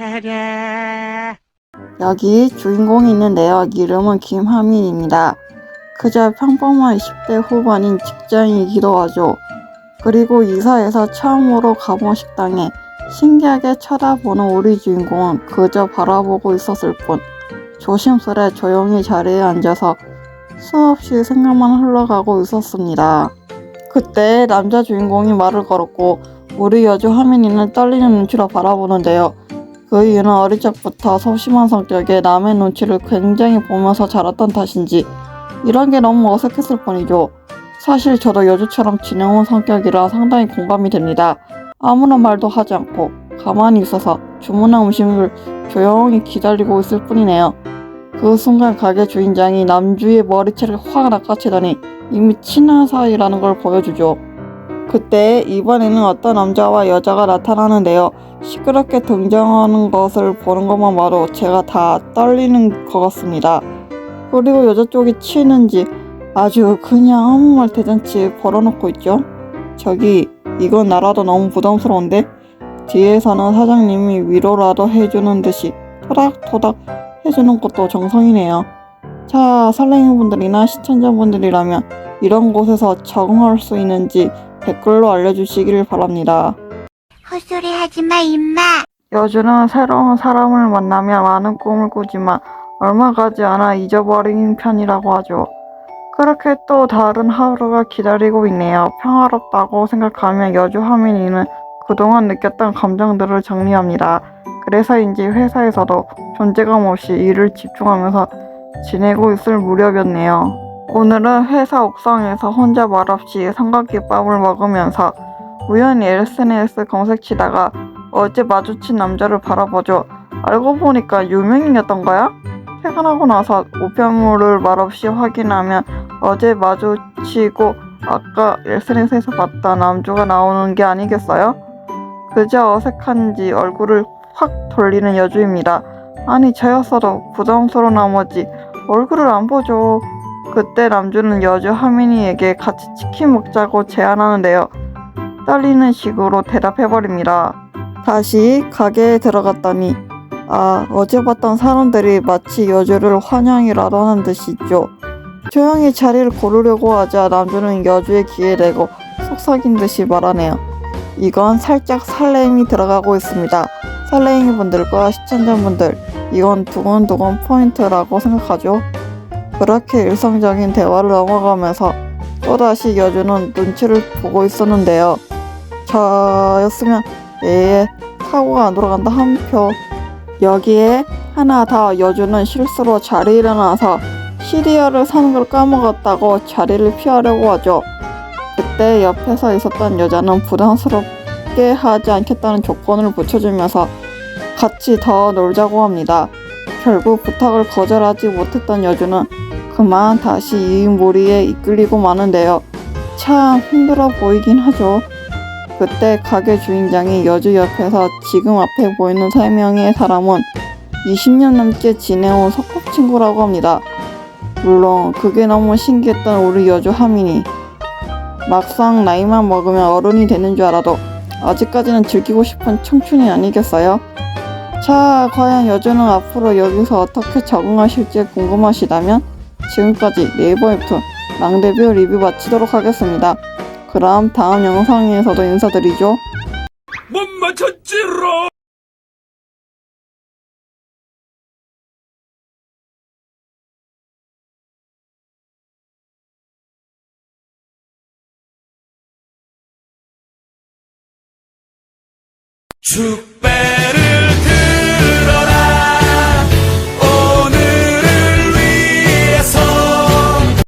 차례. 여기 주인공이 있는데요. 이름은 김하민입니다. 그저 평범한 10대 후반인 직장이기도 하죠. 그리고 이사해서 처음으로 가본 식당에 신기하게 쳐다보는 우리 주인공은 그저 바라보고 있었을 뿐 조심스레 조용히 자리에 앉아서 수없이 생각만 흘러가고 있었습니다. 그때 남자 주인공이 말을 걸었고 우리 여주 하민이는 떨리는 눈치로 바라보는데요. 그 이유는 어릴 적부터 소심한 성격에 남의 눈치를 굉장히 보면서 자랐던 탓인지 이런 게 너무 어색했을 뿐이죠. 사실 저도 여주처럼 지내온 성격이라 상당히 공감이 됩니다. 아무런 말도 하지 않고 가만히 있어서 주문한 음식을 조용히 기다리고 있을 뿐이네요. 그 순간 가게 주인장이 남주의 머리채를 확 낚아채더니 이미 친한 사이라는 걸 보여주죠. 그때 이번에는 어떤 남자와 여자가 나타나는데요. 시끄럽게 등장하는 것을 보는 것만 봐도 제가 다 떨리는 것 같습니다. 그리고 여자 쪽이 치는지 아주 그냥 아무 말 대잔치 벌어놓고 있죠. 저기 이건 나라도 너무 부담스러운데 뒤에서는 사장님이 위로라도 해주는 듯이 토닥토닥 해주는 것도 정성이네요. 자 설레이분들이나 시청자분들이라면 이런 곳에서 적응할 수 있는지 댓글로 알려주시기를 바랍니다. 헛소리 하지 마, 임마. 여주는 새로운 사람을 만나며 많은 꿈을 꾸지만 얼마 가지 않아 잊어버린 편이라고 하죠. 그렇게 또 다른 하루가 기다리고 있네요. 평화롭다고 생각하며 여주 하민이는 그동안 느꼈던 감정들을 정리합니다. 그래서인지 회사에서도 존재감 없이 일을 집중하면서 지내고 있을 무렵이었네요. 오늘은 회사 옥상에서 혼자 말없이 삼각김밥을 먹으면서 우연히 SNS 검색치다가 어제 마주친 남자를 바라보죠. 알고 보니까 유명인이었던 거야? 퇴근하고 나서 우편물을 말없이 확인하면 어제 마주치고 아까 SNS에서 봤던 남주가 나오는 게 아니겠어요? 그저 어색한지 얼굴을 확 돌리는 여주입니다. 아니 저였어도 부담스러운 나머지 얼굴을 안 보죠. 그때 남주는 여주 하민이에게 같이 치킨 먹자고 제안하는데요. 떨리는 식으로 대답해버립니다. 다시 가게에 들어갔더니 아 어제 봤던 사람들이 마치 여주를 환영이라도 하는 듯이죠. 조용히 자리를 고르려고 하자 남주는 여주의 귀에 대고 속삭인 듯이 말하네요. 이건 살짝 설렘이 들어가고 있습니다. 설레이 분들과 시청자분들 이건 두근두근 포인트라고 생각하죠. 그렇게 일상적인 대화를 넘어가면서 또다시 여주는 눈치를 보고 있었는데요. 저였으면 예예 사고가 안 돌아간다 한 표. 여기에 하나 더 여주는 실수로 자리에 일어나서 시리얼을 사는 걸 까먹었다고 자리를 피하려고 하죠. 그때 옆에서 있었던 여자는 부담스럽게 하지 않겠다는 조건을 붙여주면서 같이 더 놀자고 합니다. 결국 부탁을 거절하지 못했던 여주는 그만 다시 이 무리에 이끌리고 마는데요. 참 힘들어 보이긴 하죠. 그때 가게 주인장이 여주 옆에서 지금 앞에 보이는 세 명의 사람은 20년 넘게 지내온 소꿉친구라고 합니다. 물론 그게 너무 신기했던 우리 여주 하민이 막상 나이만 먹으면 어른이 되는 줄 알아도 아직까지는 즐기고 싶은 청춘이 아니겠어요? 자, 과연 여주는 앞으로 여기서 어떻게 적응하실지 궁금하시다면 지금까지 네이버 웹툰 랑데뷰 리뷰 마치도록 하겠습니다. 그럼 다음 영상에서도 인사드리죠. 못 맞췄지롱. 축배